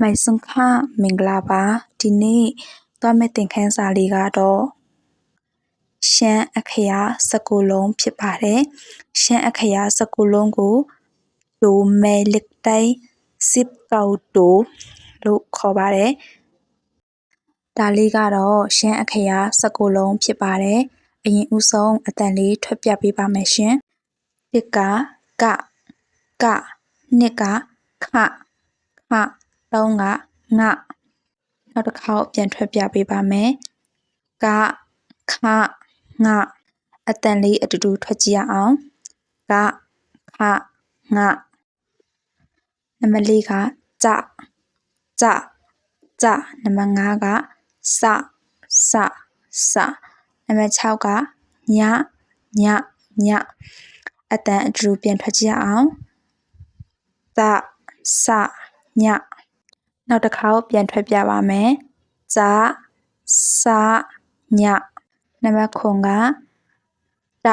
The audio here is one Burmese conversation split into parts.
မိုင်စွန်ခမင်္ဂလာပါဒီနေ့သွားမယ့်သင်ခန်းစာလေးကတော့ရှမ်းအခရာစကူလုံးဖြစ်ပါတယ်ရှမ်းအခရာစကူလုံးကိုဒိုမဲလက်တိုင်စစ်ကောက်တိုလို့ခေါ်ပါတယ်ဒါလေးကတော့ရှမ်းအခရာစကူလုံးဖြစ်ပါတယ်အရင်ဦးဆုံးအတန်လေးထွက်ပြပေးပါမယ်ရှင်တစ်ကကကနှစ်ကခခ သုံးကငနောက်တစ်ခေါက်ပြန်ထွက်ပြပေးပါမယ်ကခငအတန်လေးအတူတူထွက်ကြည့်ရအောင်ကခငနံပါတ်၄ကကြကြကြနံပါတ်၅ကစစစနံပါတ်6ကညညညအတန်အတူတူပြန်ထွက်ကြည့်ရအောင်သစည နောက်တစ်ခေါက်ပြန်ထွက်ပြပါမယ်ဇာစညနံပါတ်9ကတ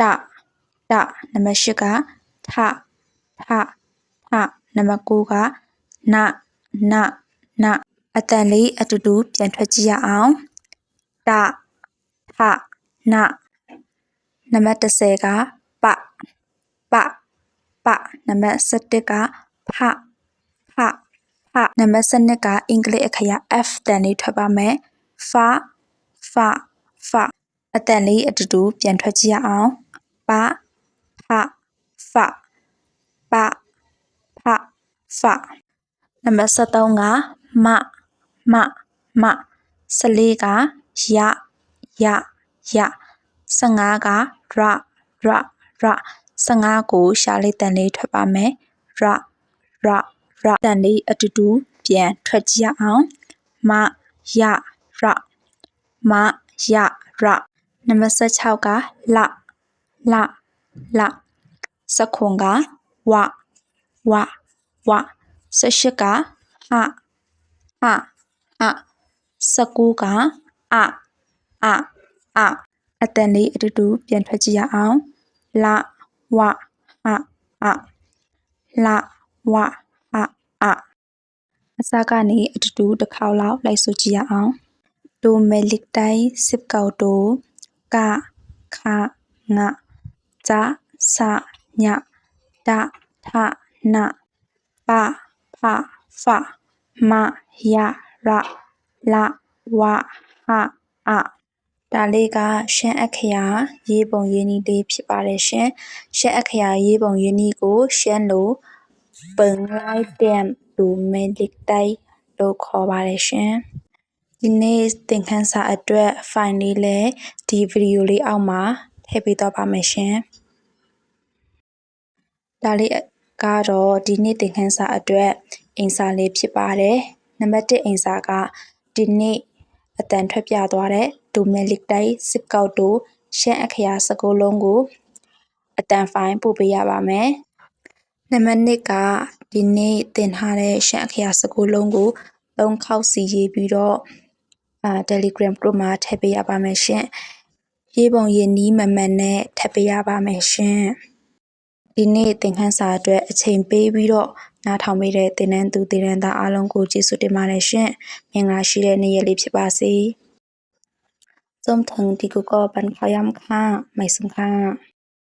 တတနံပါတ်10ကထထထနံပါတ်9ကနနနအတန်လေးအတူတူပြန်ထွက်ကြည့်ရအောင်တထနနံပါတ်10ကပပပနံပါတ်17ကဖဖ ဖနံပါတ်12ကအင်္ဂလိပ်အခရာ F တန်လေးထွက်ပါမယ်ဖဖဖအတန်လေးအတူတူပြန်ထွက်ကြည့်ရအောင်ပဖဖပဖဖနံပါတ်73ကမမမ14ကရရရ15ကရရရ15ကိုရှားလေးတန်လေးထွက်ပါမယ်ရရ ရတန်လေးအတူတူပြန်ထွက်ကြည့်ရအောင်မရရမရရနံပါတ်16ကလလလစခွန်ကဝဝဝ18ကဟဟဟ19ကအအအအတန်လေးအတူတူပြန်ထွက်ကြည့်ရအောင်လဝဟအလဝဟ အအစကနေအတူတူတစ်ခေါက်လောက်လိုက်ဆိုကြည့်ရအောင်ဒိုမဲလစ်တိုင်စစ်ကောက်တိုကခငဇာစညတထနပဖဖမယရလဝဟအဒါလေးကရှမ်းအခရာရေးပုံရေးနည်းလေးဖြစ်ပါတယ်ရှင်ရှမ်းအခရာရေးပုံရေးနည်းကိုရှမ်းလို ပင်လိုက်တဲ့ဒူမဲလစ်တိုင်လို့ခေါ်ပါတယ်ရှင်ဒီနေ့သင်ခန်းစာအတွက် file လေးလည်းဒီဗီဒီယိုလေးအောက်မှာထည့်ပေးတော့ပါမယ်ရှင်ဒါလေးကတော့ဒီနေ့သင်ခန်းစာအတွက်အင်စာလေးဖြစ်ပါတယ်နံပါတ်1အင်စာကဒီနေ့အတန်ထွက်ပြသွားတဲ့ဒိုမဲလစ်တိုင်စစ်ကောက်တို့ရှမ်းအခရာစကိုလုံးကိုအတန်ဖိုင်ပို့ပေးရပါမယ် နံပါတ်1ကဒီနေ့သင်ထားတဲ့ရှန့်အခရာ19လုံးကို3ခေါက်စီရေးပြီးတော့အာ Telegram group မှာထည့်ပေးရပါမယ်ရှင်။ရေးပုံရေးနီးမမှန်နဲ့ထည့်ပေးရပါမယ်ရှင်။ဒီနေ့သင်ခန်းစာအတွက်အချိန်ပေးပြီးတော့နားထောင်ပေးတဲ့သင်တန်းသူသင်တန်းသားအားလုံးကိုကျေးဇူးတင်ပါတယ်ရှင်။မင်္ဂလာရှိတဲ့နေ့ရက်လေးဖြစ်ပါစေ။ zum thang di gugo ban khoyam kha mai sum kha